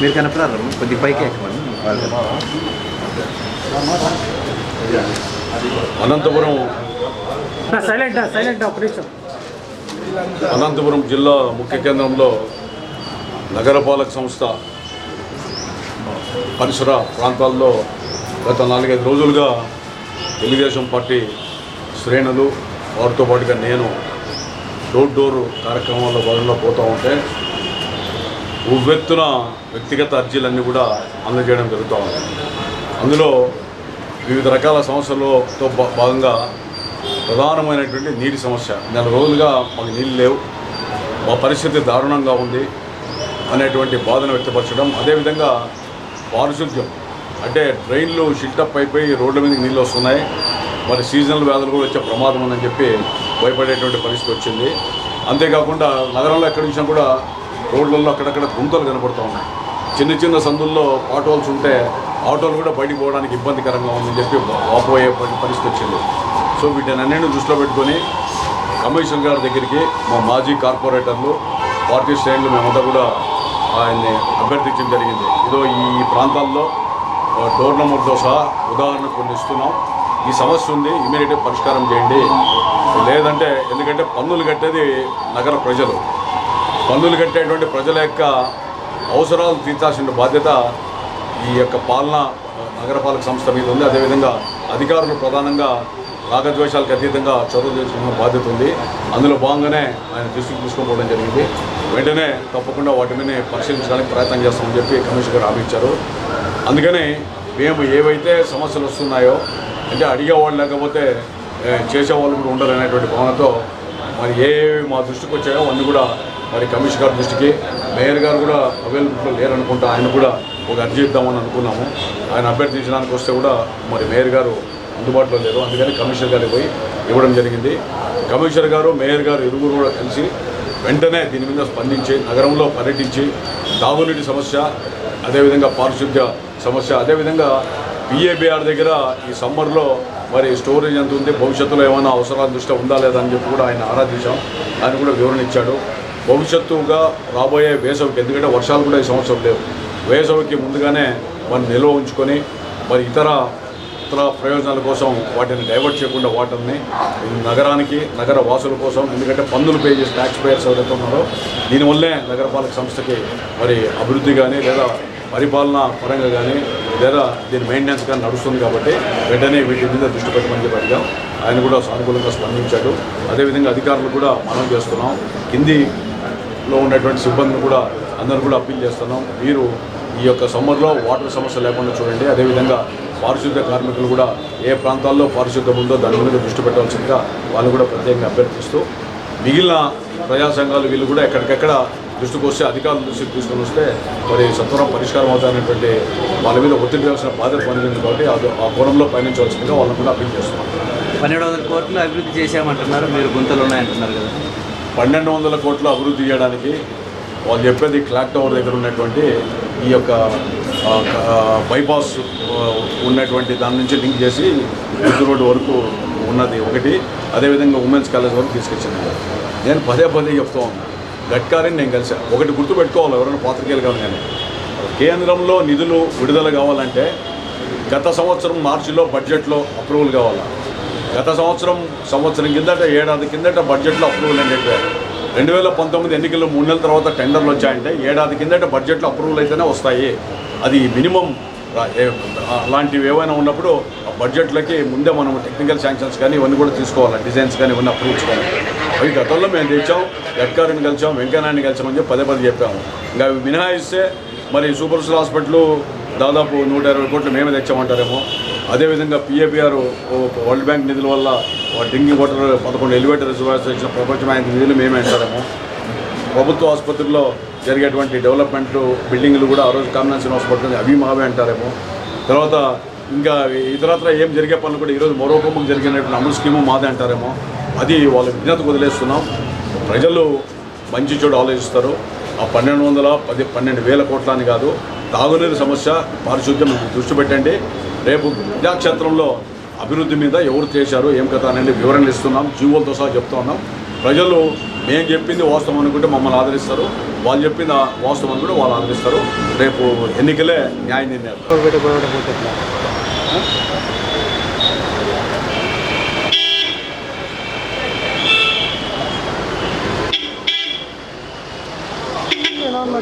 మీరు కనపడారు? కొద్ది పైకి ఎక్కమని. అనంతపురం. అనంతపురం జిల్లా ముఖ్య కేంద్రంలో నగరపాలక సంస్థ పరిసర ప్రాంతాల్లో గత నాలుగైదు రోజులుగా తెలుగుదేశం పార్టీ శ్రేణులు వారితో పాటుగా నేను డోర్ డోర్ కార్యక్రమాల్లో భాగంగా పోతూ ఉంటే ఉవ్వెత్తున వ్యక్తిగత అర్జీలన్నీ కూడా అందజేయడం జరుగుతూ ఉంది. అందులో వివిధ రకాల సమస్యలతో భా- భాగంగా ప్రధానమైనటువంటి నీటి సమస్య. నెల రోజులుగా మాకు నీళ్ళు లేవు. మా పరిస్థితి దారుణంగా ఉంది అనేటువంటి బాధను వ్యక్తపరచడం అదేవిధంగా పారిశుద్ధ్యం. అంటే ట్రైన్లు షిల్టప్ అయిపోయి రోడ్ల మీదకి నీళ్ళు వస్తున్నాయి. మరి సీజనల్ వ్యాధులు కూడా వచ్చే ప్రమాదం ఉందని చెప్పి భయపడేటువంటి పరిస్థితి వచ్చింది. అంతేకాకుండా నగరంలో ఎక్కడి నుంచి కూడా రోడ్లలో అక్కడక్కడ గుంతలు కనబడుతూ ఉన్నాయి. చిన్న చిన్న సందుల్లో ఆటోల్స్ ఉంటే ఆటోలు కూడా బయటికి పోవడానికి ఇబ్బందికరంగా ఉందని చెప్పి వాపోయే పరిస్థితి వచ్చింది. సో వీటిని అన్నింటిని దృష్టిలో పెట్టుకొని కమిషనర్ గారి దగ్గరికి మా మాజీ కార్పొరేటర్లు పార్టీ శ్రేణులు మేమంతా కూడా ఆయన్ని అభ్యర్థించడం జరిగింది. ఇదో ఈ ప్రాంతాల్లో డోర్ నెంబర్తో సహా ఉదాహరణ కొన్ని ఇస్తున్నాం. ఈ సమస్య ఉంది ఇమీడియట్గా పరిష్కారం చేయండి. లేదంటే ఎందుకంటే పన్నులు కట్టేది నగర ప్రజలు. పన్నులు కట్టేటువంటి ప్రజల యొక్క అవసరాలు తీర్చాల్సిన బాధ్యత ఈ యొక్క పాలన నగరపాలక సంస్థ మీద ఉంది. అదేవిధంగా అధికారులు ప్రధానంగా రాగద్వేషాలకు అతీతంగా చొరవ చేసుకున్న బాధ్యత ఉంది. అందులో భాగంగానే ఆయన దృష్టికి తీసుకుపోవడం జరిగింది. వెంటనే తప్పకుండా వాటి మీద పరిశీలించడానికి ప్రయత్నం చేస్తామని చెప్పి కమిషన్ గారు హామీ ఇచ్చారు. అందుకని మేము ఏవైతే సమస్యలు వస్తున్నాయో అంటే అడిగేవాళ్ళు లేకపోతే చేసేవాళ్ళు కూడా ఉండరు అనేటువంటి భావనతో మరి ఏవి మా దృష్టికి వచ్చాయో అన్నీ కూడా మరి కమిషనర్ గారి దృష్టికి మేయర్ గారు కూడా అవైలబుల్లో లేరనుకుంటా ఆయన కూడా ఒక అర్జీ ఇద్దామని అనుకున్నాము. ఆయన అభ్యర్థించడానికి వస్తే కూడా మరి మేయర్ గారు అందుబాటులో లేరు. అందుకని కమిషనర్ గారికి పోయి ఇవ్వడం జరిగింది. కమిషనర్ గారు మేయర్ గారు ఇరువురు కూడా కలిసి వెంటనే దీని మీద స్పందించి నగరంలో పర్యటించి తాగునీటి సమస్య అదేవిధంగా పారిశుద్ధ్య సమస్య అదేవిధంగా పిఏబిఆర్ దగ్గర ఈ సమ్మర్లో మరి స్టోరేజ్ ఎంత ఉంది భవిష్యత్తులో ఏమైనా అవసరాల దృష్ట్యా ఉందా లేదా అని చెప్పి కూడా ఆయన ఆరాధించాం ఆయన కూడా వివరణ ఇచ్చాడు. భవిష్యత్తుగా రాబోయే వేసవికి ఎందుకంటే వర్షాలు కూడా ఈ సంవత్సరం లేవు. వేసవికి ముందుగానే మనం నిల్వ ఉంచుకొని మరి ఇతర ఇతర ప్రయోజనాల కోసం వాటిని డైవర్ట్ చేయకుండా వాటిని నగరానికి నగర వాసుల కోసం ఎందుకంటే పన్నులు పే చేసి ట్యాక్స్ పేయర్స్ ఎవరైతే ఉన్నారో దీనివల్లే నగరపాలక సంస్థకి మరి అభివృద్ధి కానీ లేదా పరిపాలన పరంగా కానీ లేదా దీని మెయింటెనెన్స్ కానీ నడుస్తుంది కాబట్టి వెంటనే వీటి మీద దృష్టి పెట్టమని చెప్పి అడిగాం. ఆయన కూడా సానుకూలంగా స్పందించాడు. అదేవిధంగా అధికారులు కూడా మనం చేస్తున్నాం. కింది లో ఉన్నటువంటి సిబ్బందిని కూడా అందరూ కూడా అప్పీల్ చేస్తున్నాం. మీరు ఈ యొక్క సమ్మర్లో వాటర్ సమస్య లేకుండా చూడండి. అదేవిధంగా పారిశుద్ధ కార్మికులు కూడా ఏ ప్రాంతాల్లో పారిశుద్ధం ఉందో దాని మీద దృష్టి పెట్టాల్సిందిగా వాళ్ళు కూడా ప్రత్యేకంగా అభ్యర్థిస్తూ మిగిలిన ప్రజా సంఘాలు వీళ్ళు కూడా ఎక్కడికెక్కడ దృష్టికి వస్తే అధికారుల దృష్టికి తీసుకొని వస్తే మరి సత్వరం పరిష్కారం అవుతాయనేటువంటి వాళ్ళ మీద ఒత్తిడి చేయాల్సిన బాధ్యత పొందింది కాబట్టి అది- ఆ కోణంలో పయనించవలసిందిగా వాళ్ళని కూడా అప్పీల్ చేస్తున్నాం. పన్నెండు వందల కోట్లు అభివృద్ధి చేశామంటున్నారు. మీరు గుంతలు ఉన్నాయంటున్నారు కదా. పన్నెండు వందల కోట్లు అభివృద్ధి చేయడానికి వాళ్ళు చెప్పేది క్లాక్ టవర్ దగ్గర ఉన్నటువంటి ఈ యొక్క బైపాస్ ఉన్నటువంటి దాని నుంచి లింక్ చేసి గుంటూరు రోడ్డు వరకు ఉన్నది ఒకటి. అదేవిధంగా ఉమెన్స్ కాలేజ్ వరకు తీసుకొచ్చింది. నేను పదే పదే చెప్తూ ఉన్నాను గడ్కారీని నేను కలిసాను ఒకటి గుర్తుపెట్టుకోవాలి ఎవరైనా పాత్రికేయులు కావాలి కానీ. కేంద్రంలో నిధులు విడుదల కావాలంటే గత సంవత్సరం మార్చిలో బడ్జెట్లో అప్రూవల్ కావాలా? గత సంవత్సరం సంవత్సరం కిందట ఏడాది కిందట బడ్జెట్లో అప్రూవల్ అని చెప్పారు. రెండు వేల పంతొమ్మిది ఎన్నికలు మూడు నెలల తర్వాత టెండర్లు వచ్చాయంటే ఏడాది కిందట బడ్జెట్లో అప్రూవల్ అయితేనే వస్తాయి. అది మినిమం అలాంటివి ఏవైనా ఉన్నప్పుడు ఆ బడ్జెట్లకి ముందే మనం టెక్నికల్ శాంక్షన్స్ కానీ ఇవన్నీ కూడా తీసుకోవాలి. డిజైన్స్ కానీ ఇవన్నీ అప్రూవ్స్ కానీ అవి గతంలో మేము తెచ్చాం గడ్కారిని కలిసాం వెంకయ్యనాయుడిని కలిసామని చెప్పి పదే పదే చెప్పాము. ఇంకా అవి మినహాయిస్తే మరి సూపర్ స్టార్ హాస్పిటల్ దాదాపు నూట ఇరవై కోట్లు మేమే తెచ్చామంటారేమో. అదేవిధంగా పిఏపిఆర్ వరల్డ్ బ్యాంక్ నిధుల వల్ల డ్రింకింగ్ వాటర్ పదకొండు ఎలివేటర్ రిజర్వాయర్స్ ఇచ్చిన బ్యాంక్ నిధులు మేమే అంటారేమో ప్రభుత్వ ఆసుపత్రుల్లో జరిగేటువంటి డెవలప్మెంట్ బిల్డింగ్లు కూడా ఆ రోజు కాంబినేషన్ హాస్పిటల్ అవి మావే అంటారేమో. తర్వాత ఇంకా ఇతరత్ర ఏం జరిగే పనులు కూడా ఈరోజు మరో కొమ్మకు జరిగినటువంటి అమలు స్కీము మాదే అంటారేమో. అది వాళ్ళ విజ్ఞత వదిలేస్తున్నాం. ప్రజలు మంచి చెడు ఆలోచిస్తారు. ఆ పన్నెండు వందల పది పన్నెండు వేల కోట్లని కాదు తాగునీరు సమస్య పారిశుద్ధ్యం దృష్టి పెట్టండి. రేపు విద్యాక్షేత్రంలో అభివృద్ధి మీద ఎవరు చేశారు ఏం కథ అనేది వివరణలు ఇస్తున్నాం జీవులతో సహా చెప్తా ఉన్నాం. ప్రజలు మేము చెప్పింది వాస్తవం అనుకుంటే మమ్మల్ని ఆదరిస్తారు. వాళ్ళు చెప్పిన వాస్తవం అనుకుంటే వాళ్ళు ఆదరిస్తారు. రేపు ఎన్నికలే న్యాయ నిర్ణయాలు.